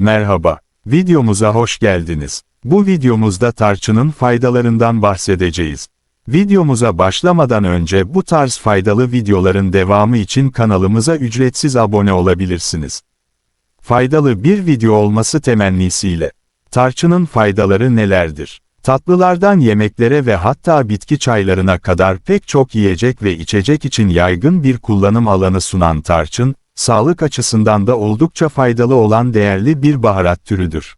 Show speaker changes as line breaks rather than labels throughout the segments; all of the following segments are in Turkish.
Merhaba, videomuza hoş geldiniz. Bu videomuzda tarçının faydalarından bahsedeceğiz. Videomuza başlamadan önce bu tarz faydalı videoların devamı için kanalımıza ücretsiz abone olabilirsiniz. Faydalı bir video olması temennisiyle. Tarçının faydaları nelerdir? Tatlılardan yemeklere ve hatta bitki çaylarına kadar pek çok yiyecek ve içecek için yaygın bir kullanım alanı sunan tarçın, sağlık açısından da oldukça faydalı olan değerli bir baharat türüdür.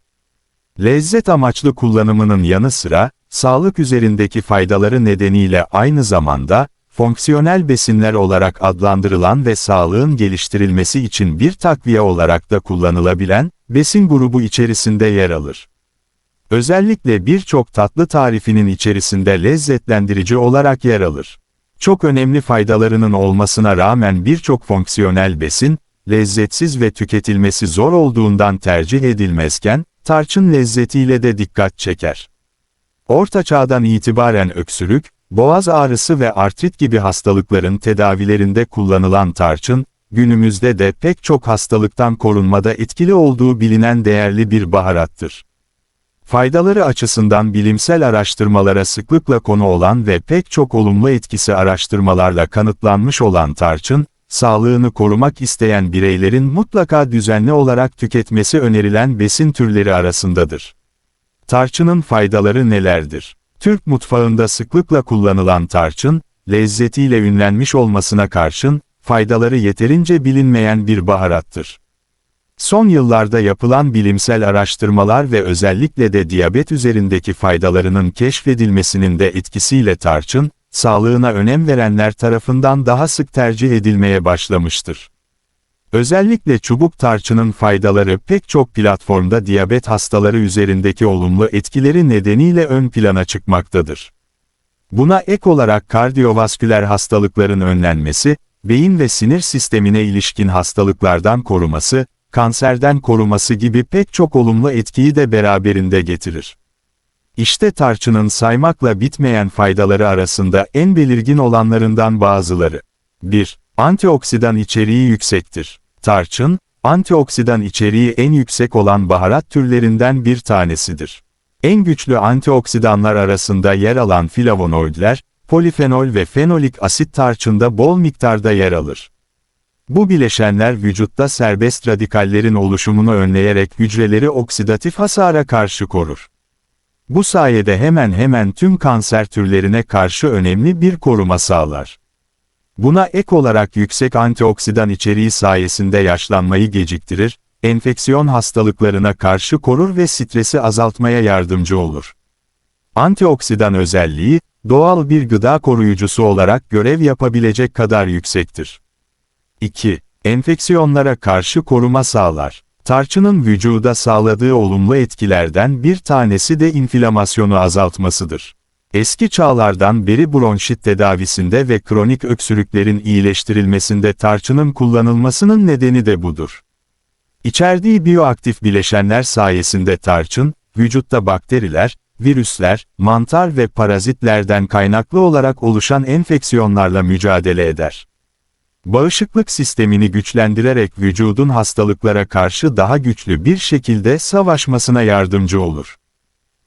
Lezzet amaçlı kullanımının yanı sıra, sağlık üzerindeki faydaları nedeniyle aynı zamanda, fonksiyonel besinler olarak adlandırılan ve sağlığın geliştirilmesi için bir takviye olarak da kullanılabilen, besin grubu içerisinde yer alır. Özellikle birçok tatlı tarifinin içerisinde lezzetlendirici olarak yer alır. Çok önemli faydalarının olmasına rağmen birçok fonksiyonel besin, lezzetsiz ve tüketilmesi zor olduğundan tercih edilmezken, tarçın lezzetiyle de dikkat çeker. Orta çağdan itibaren öksürük, boğaz ağrısı ve artrit gibi hastalıkların tedavilerinde kullanılan tarçın, günümüzde de pek çok hastalıktan korunmada etkili olduğu bilinen değerli bir baharattır. Faydaları açısından bilimsel araştırmalara sıklıkla konu olan ve pek çok olumlu etkisi araştırmalarla kanıtlanmış olan tarçın, sağlığını korumak isteyen bireylerin mutlaka düzenli olarak tüketmesi önerilen besin türleri arasındadır. Tarçının faydaları nelerdir? Türk mutfağında sıklıkla kullanılan tarçın, lezzetiyle ünlenmiş olmasına karşın, faydaları yeterince bilinmeyen bir baharattır. Son yıllarda yapılan bilimsel araştırmalar ve özellikle de diyabet üzerindeki faydalarının keşfedilmesinin de etkisiyle tarçın, sağlığına önem verenler tarafından daha sık tercih edilmeye başlamıştır. Özellikle çubuk tarçının faydaları pek çok platformda diyabet hastaları üzerindeki olumlu etkileri nedeniyle ön plana çıkmaktadır. Buna ek olarak kardiyovasküler hastalıkların önlenmesi, beyin ve sinir sistemine ilişkin hastalıklardan koruması, kanserden koruması gibi pek çok olumlu etkiyi de beraberinde getirir. İşte tarçının saymakla bitmeyen faydaları arasında en belirgin olanlarından bazıları. 1. Antioksidan içeriği yüksektir. Tarçın, antioksidan içeriği en yüksek olan baharat türlerinden bir tanesidir. En güçlü antioksidanlar arasında yer alan flavonoidler, polifenol ve fenolik asit tarçında bol miktarda yer alır. Bu bileşenler vücutta serbest radikallerin oluşumunu önleyerek hücreleri oksidatif hasara karşı korur. Bu sayede hemen hemen tüm kanser türlerine karşı önemli bir koruma sağlar. Buna ek olarak yüksek antioksidan içeriği sayesinde yaşlanmayı geciktirir, enfeksiyon hastalıklarına karşı korur ve stresi azaltmaya yardımcı olur. Antioksidan özelliği, doğal bir gıda koruyucusu olarak görev yapabilecek kadar yüksektir. 2. Enfeksiyonlara karşı koruma sağlar. Tarçının vücuda sağladığı olumlu etkilerden bir tanesi de inflamasyonu azaltmasıdır. Eski çağlardan beri bronşit tedavisinde ve kronik öksürüklerin iyileştirilmesinde tarçının kullanılmasının nedeni de budur. İçerdiği biyoaktif bileşenler sayesinde tarçın, vücutta bakteriler, virüsler, mantar ve parazitlerden kaynaklı olarak oluşan enfeksiyonlarla mücadele eder. Bağışıklık sistemini güçlendirerek vücudun hastalıklara karşı daha güçlü bir şekilde savaşmasına yardımcı olur.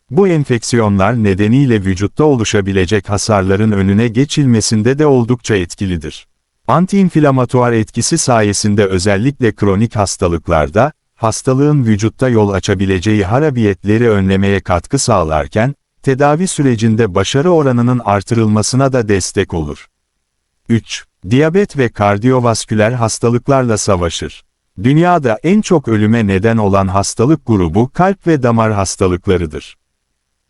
Bu enfeksiyonlar nedeniyle vücutta oluşabilecek hasarların önüne geçilmesinde de oldukça etkilidir. Antiinflamatuar etkisi sayesinde özellikle kronik hastalıklarda, hastalığın vücutta yol açabileceği harabiyetleri önlemeye katkı sağlarken, tedavi sürecinde başarı oranının artırılmasına da destek olur. 3. Diyabet ve kardiyovasküler hastalıklarla savaşır. Dünyada en çok ölüme neden olan hastalık grubu kalp ve damar hastalıklarıdır.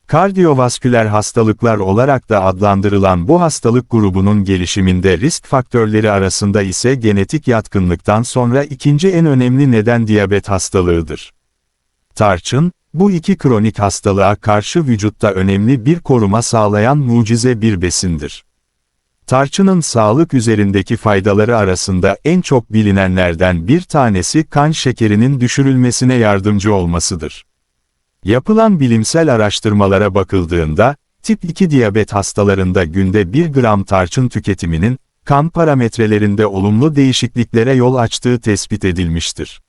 Kardiyovasküler hastalıklar olarak da adlandırılan bu hastalık grubunun gelişiminde risk faktörleri arasında ise genetik yatkınlıktan sonra ikinci en önemli neden diyabet hastalığıdır. Tarçın, bu iki kronik hastalığa karşı vücutta önemli bir koruma sağlayan mucize bir besindir. Tarçının sağlık üzerindeki faydaları arasında en çok bilinenlerden bir tanesi kan şekerinin düşürülmesine yardımcı olmasıdır. Yapılan bilimsel araştırmalara bakıldığında, tip 2 diyabet hastalarında günde 1 gram tarçın tüketiminin, kan parametrelerinde olumlu değişikliklere yol açtığı tespit edilmiştir.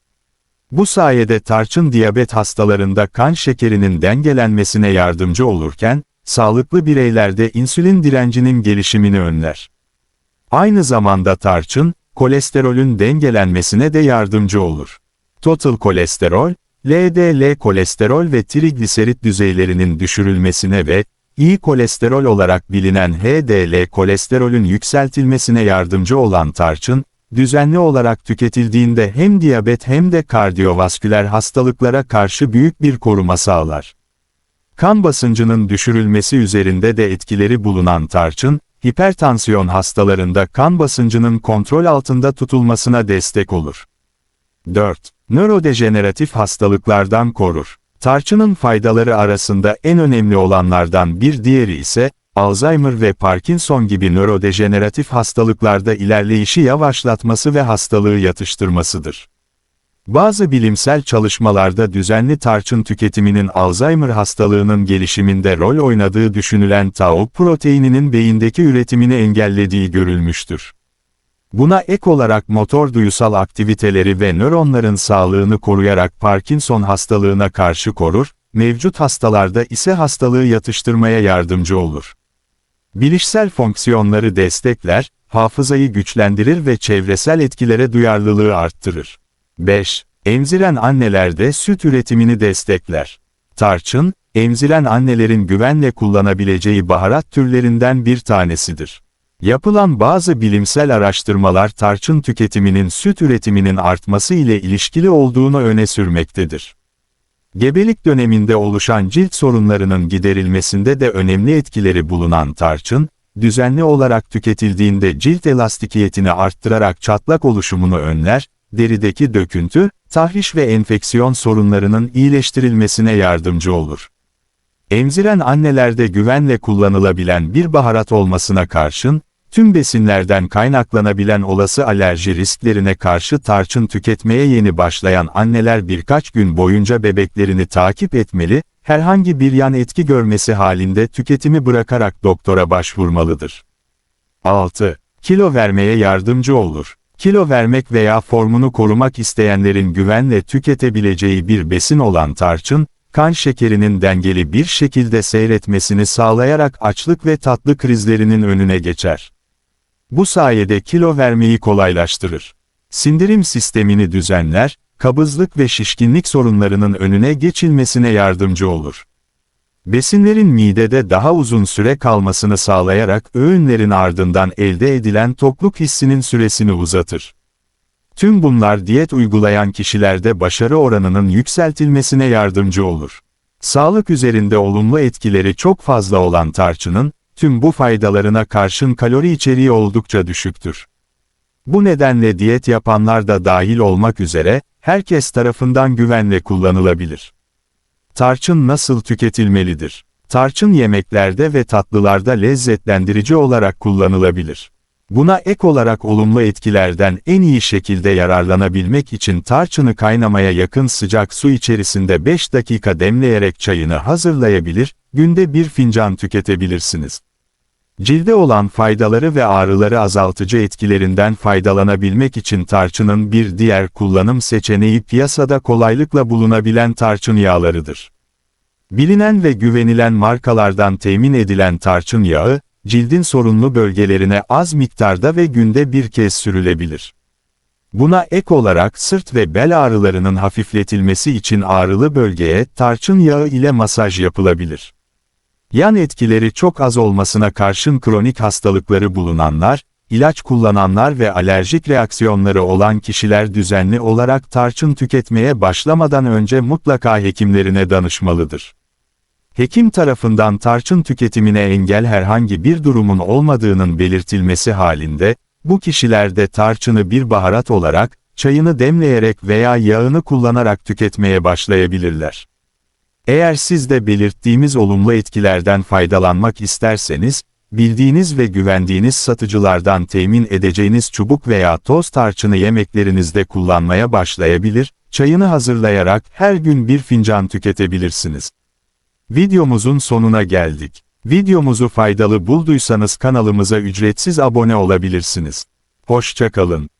Bu sayede tarçın diyabet hastalarında kan şekerinin dengelenmesine yardımcı olurken, sağlıklı bireylerde insülin direncinin gelişimini önler. Aynı zamanda tarçın, kolesterolün dengelenmesine de yardımcı olur. Total kolesterol, LDL kolesterol ve trigliserit düzeylerinin düşürülmesine ve iyi kolesterol olarak bilinen HDL kolesterolün yükseltilmesine yardımcı olan tarçın, düzenli olarak tüketildiğinde hem diyabet hem de kardiyovasküler hastalıklara karşı büyük bir koruma sağlar. Kan basıncının düşürülmesi üzerinde de etkileri bulunan tarçın, hipertansiyon hastalarında kan basıncının kontrol altında tutulmasına destek olur. 4. Nörodejeneratif hastalıklardan korur. Tarçının faydaları arasında en önemli olanlardan bir diğeri ise, Alzheimer ve Parkinson gibi nörodejeneratif hastalıklarda ilerleyişi yavaşlatması ve hastalığı yatıştırmasıdır. Bazı bilimsel çalışmalarda düzenli tarçın tüketiminin Alzheimer hastalığının gelişiminde rol oynadığı düşünülen tau proteininin beyindeki üretimini engellediği görülmüştür. Buna ek olarak motor duyusal aktiviteleri ve nöronların sağlığını koruyarak Parkinson hastalığına karşı korur, mevcut hastalarda ise hastalığı yatıştırmaya yardımcı olur. Bilişsel fonksiyonları destekler, hafızayı güçlendirir ve çevresel etkilere duyarlılığı arttırır. 5. Emziren annelerde süt üretimini destekler. Tarçın, emziren annelerin güvenle kullanabileceği baharat türlerinden bir tanesidir. Yapılan bazı bilimsel araştırmalar tarçın tüketiminin süt üretiminin artması ile ilişkili olduğunu öne sürmektedir. Gebelik döneminde oluşan cilt sorunlarının giderilmesinde de önemli etkileri bulunan tarçın, düzenli olarak tüketildiğinde cilt elastikiyetini arttırarak çatlak oluşumunu önler, derideki döküntü, tahriş ve enfeksiyon sorunlarının iyileştirilmesine yardımcı olur. Emziren annelerde güvenle kullanılabilen bir baharat olmasına karşın, tüm besinlerden kaynaklanabilen olası alerji risklerine karşı tarçın tüketmeye yeni başlayan anneler birkaç gün boyunca bebeklerini takip etmeli, herhangi bir yan etki görmesi halinde tüketimi bırakarak doktora başvurmalıdır. 6. Kilo vermeye yardımcı olur. Kilo vermek veya formunu korumak isteyenlerin güvenle tüketebileceği bir besin olan tarçın, kan şekerinin dengeli bir şekilde seyretmesini sağlayarak açlık ve tatlı krizlerinin önüne geçer. Bu sayede kilo vermeyi kolaylaştırır. Sindirim sistemini düzenler, kabızlık ve şişkinlik sorunlarının önüne geçilmesine yardımcı olur. Besinlerin midede daha uzun süre kalmasını sağlayarak öğünlerin ardından elde edilen tokluk hissinin süresini uzatır. Tüm bunlar diyet uygulayan kişilerde başarı oranının yükseltilmesine yardımcı olur. Sağlık üzerinde olumlu etkileri çok fazla olan tarçının, tüm bu faydalarına karşın kalori içeriği oldukça düşüktür. Bu nedenle diyet yapanlar da dahil olmak üzere, herkes tarafından güvenle kullanılabilir. Tarçın nasıl tüketilmelidir? Tarçın yemeklerde ve tatlılarda lezzetlendirici olarak kullanılabilir. Buna ek olarak olumlu etkilerden en iyi şekilde yararlanabilmek için tarçını kaynamaya yakın sıcak su içerisinde 5 dakika demleyerek çayını hazırlayabilir, günde bir fincan tüketebilirsiniz. Cilde olan faydaları ve ağrıları azaltıcı etkilerinden faydalanabilmek için tarçının bir diğer kullanım seçeneği piyasada kolaylıkla bulunabilen tarçın yağlarıdır. Bilinen ve güvenilen markalardan temin edilen tarçın yağı, cildin sorunlu bölgelerine az miktarda ve günde bir kez sürülebilir. Buna ek olarak sırt ve bel ağrılarının hafifletilmesi için ağrılı bölgeye tarçın yağı ile masaj yapılabilir. Yan etkileri çok az olmasına karşın kronik hastalıkları bulunanlar, ilaç kullananlar ve alerjik reaksiyonları olan kişiler düzenli olarak tarçın tüketmeye başlamadan önce mutlaka hekimlerine danışmalıdır. Hekim tarafından tarçın tüketimine engel herhangi bir durumun olmadığının belirtilmesi halinde, bu kişilerde tarçını bir baharat olarak, çayını demleyerek veya yağını kullanarak tüketmeye başlayabilirler. Eğer siz de belirttiğimiz olumlu etkilerden faydalanmak isterseniz, bildiğiniz ve güvendiğiniz satıcılardan temin edeceğiniz çubuk veya toz tarçını yemeklerinizde kullanmaya başlayabilir, çayını hazırlayarak her gün bir fincan tüketebilirsiniz. Videomuzun sonuna geldik. Videomuzu faydalı bulduysanız kanalımıza ücretsiz abone olabilirsiniz. Hoşçakalın.